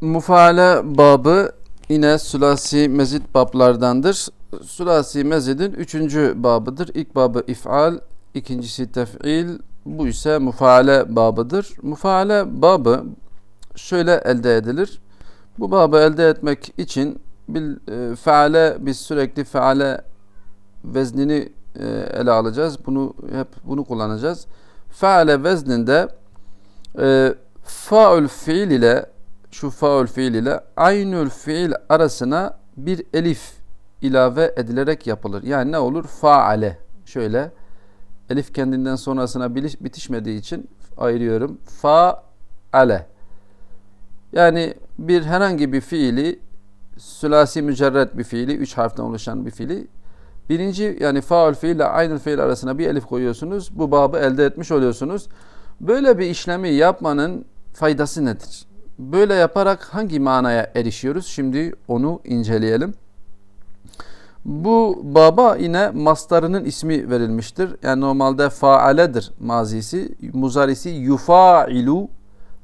Mufaale babı yine sülasi mezid bablardandır. Sülasi mezidin üçüncü babıdır. İlk babı if'al, ikincisi tef'il, bu ise mufaale babıdır. Mufaale babı şöyle elde edilir. Bu babı elde etmek için bil e, feale biz sürekli feale veznini e, ele alacağız. Bunu hep bunu kullanacağız. Feale vezninde e, faul fiil ile şu faul fiil ile aynül fiil arasına bir elif ilave edilerek yapılır. Yani ne olur? Faale. Şöyle elif kendinden sonrasına bitişmediği için ayırıyorum. Faale. Yani bir herhangi bir fiili sülasi mücerred bir fiili, üç harften oluşan bir fiili birinci yani faul fiil ile aynı fiil arasına bir elif koyuyorsunuz. Bu babı elde etmiş oluyorsunuz. Böyle bir işlemi yapmanın faydası nedir? Böyle yaparak hangi manaya erişiyoruz? Şimdi onu inceleyelim. Bu baba yine mastarının ismi verilmiştir. Yani normalde faaledir mazisi. Muzarisi yufailu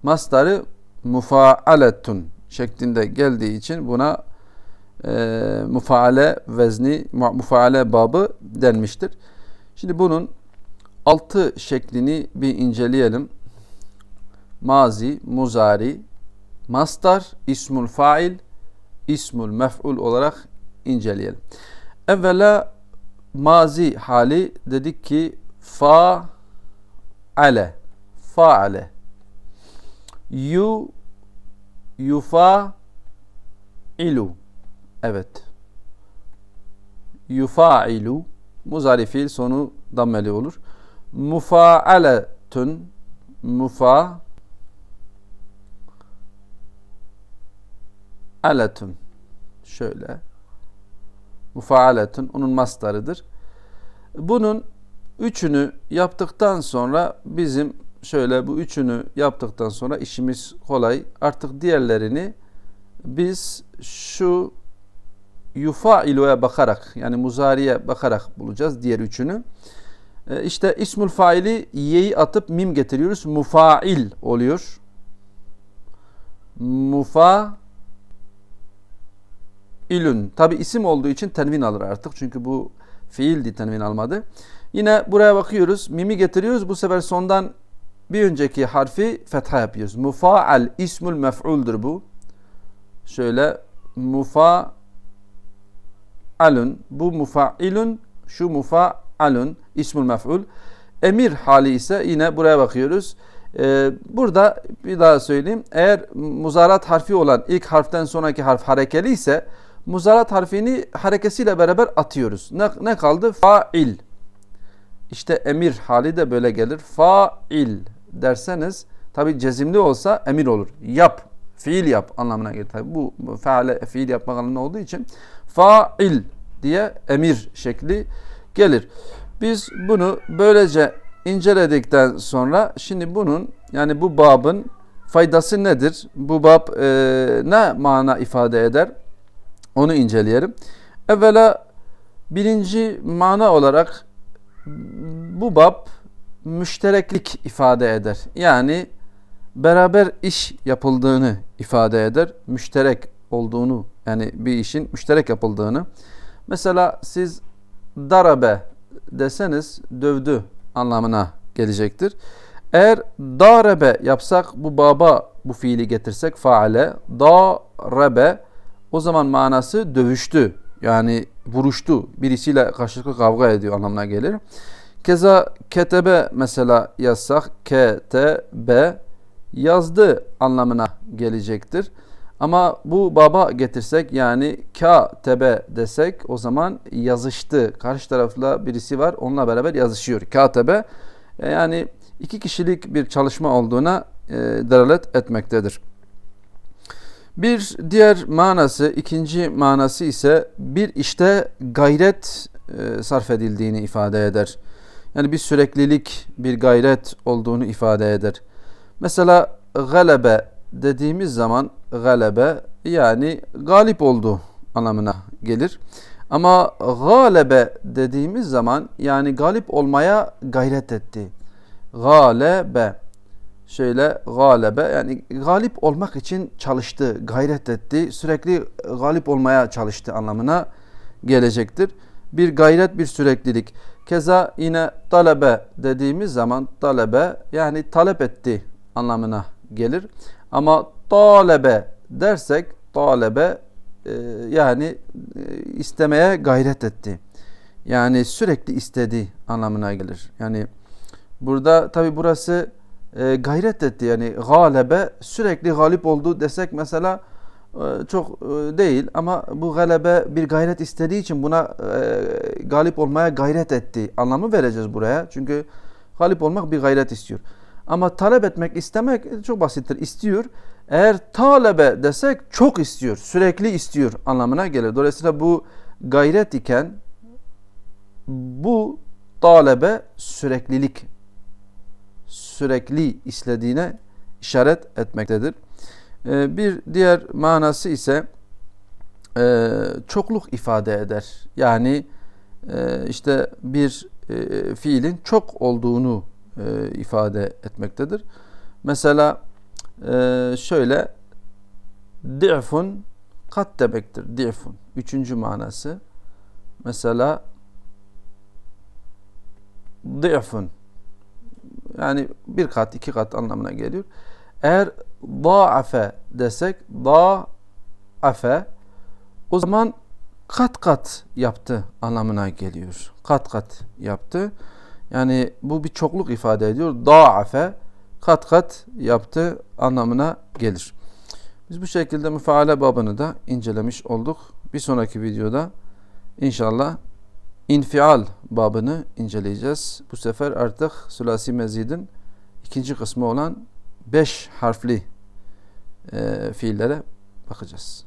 mastarı mufaaletun şeklinde geldiği için buna e, mufaale vezni, mu- mufaale babı denmiştir. Şimdi bunun altı şeklini bir inceleyelim. Mazi, muzari, mastar, ismul fail, ismul mef'ul olarak inceleyelim. Evvela mazi hali dedik ki fa ale faale. Yu yufa ilu evet. Yufailu muzari fiil sonu dammeli olur. Mufaaletun mufa aletun şöyle mufaaletun onun mastarıdır. Bunun üçünü yaptıktan sonra bizim şöyle bu üçünü yaptıktan sonra işimiz kolay. Artık diğerlerini biz şu yufailu'ya bakarak yani muzariye bakarak bulacağız diğer üçünü. E, İşte ismul faili ye'yi atıp mim getiriyoruz. Mufail oluyor. Mufa ilün. Tabi isim olduğu için tenvin alır artık. Çünkü bu fiildi tenvin almadı. Yine buraya bakıyoruz. Mimi getiriyoruz. Bu sefer sondan bir önceki harfi fetha yapıyoruz. Mufaal ismul mef'uldur bu. Şöyle mufa alun. Bu mufailun. Şu mufaalun ismul mef'ul. Emir hali ise yine buraya bakıyoruz. Ee, burada bir daha söyleyeyim. Eğer muzarat harfi olan ilk harften sonraki harf harekeli ise muzarat harfini harekesiyle beraber atıyoruz. Ne, ne kaldı? Fail. İşte emir hali de böyle gelir. Fail derseniz tabi cezimli olsa emir olur. Yap, fiil yap anlamına gelir. Tabi bu faale fiil yapmak anlamında olduğu için fail diye emir şekli gelir. Biz bunu böylece inceledikten sonra şimdi bunun yani bu babın faydası nedir? Bu bab e, ne mana ifade eder? Onu inceleyelim. Evvela birinci mana olarak bu bab müştereklik ifade eder. Yani beraber iş yapıldığını ifade eder. Müşterek olduğunu yani bir işin müşterek yapıldığını. Mesela siz darabe deseniz dövdü anlamına gelecektir. Eğer darebe yapsak bu baba bu fiili getirsek faale darebe o zaman manası dövüştü. Yani vuruştu. Birisiyle karşılıklı kavga ediyor anlamına gelir. Keza ketebe mesela yazsak ketebe yazdı anlamına gelecektir. Ama bu baba getirsek yani katebe desek o zaman yazıştı. Karşı tarafla birisi var onunla beraber yazışıyor. Katebe e, yani iki kişilik bir çalışma olduğuna e, delalet etmektedir. Bir diğer manası, ikinci manası ise bir işte gayret e, sarf edildiğini ifade eder. Yani bir süreklilik, bir gayret olduğunu ifade eder. Mesela galebe dediğimiz zaman galebe yani galip oldu anlamına gelir. Ama galebe dediğimiz zaman yani galip olmaya gayret etti. Galebe şöyle galebe yani galip olmak için çalıştı, gayret etti, sürekli galip olmaya çalıştı anlamına gelecektir. Bir gayret, bir süreklilik. Keza yine talebe dediğimiz zaman talebe yani talep etti anlamına gelir. Ama talebe dersek talebe e, yani e, istemeye gayret etti. Yani sürekli istedi anlamına gelir. Yani burada tabi burası e, gayret etti yani galebe sürekli galip oldu desek mesela e, çok e, değil ama bu galebe bir gayret istediği için buna galip olmaya gayret etti anlamı vereceğiz buraya. Çünkü galip olmak bir gayret istiyor. Ama talep etmek istemek çok basittir. İstiyor. Eğer talebe desek çok istiyor, sürekli istiyor anlamına gelir. Dolayısıyla bu gayret iken bu talebe süreklilik sürekli istediğine işaret etmektedir. Ee, bir diğer manası ise e, çokluk ifade eder. Yani e, işte bir e, fiilin çok olduğunu ifade etmektedir. Mesela şöyle di'fun kat demektir. Di'fun. Üçüncü manası. Mesela di'fun yani bir kat, iki kat anlamına geliyor. Eğer da'afe desek da'afe o zaman kat kat yaptı anlamına geliyor. Kat kat yaptı. Yani bu bir çokluk ifade ediyor. Da'afe kat kat yaptı anlamına gelir. Biz bu şekilde müfaale babını da incelemiş olduk. Bir sonraki videoda inşallah infial babını inceleyeceğiz. Bu sefer artık sülasi mezidin ikinci kısmı olan beş harfli e, fiillere bakacağız.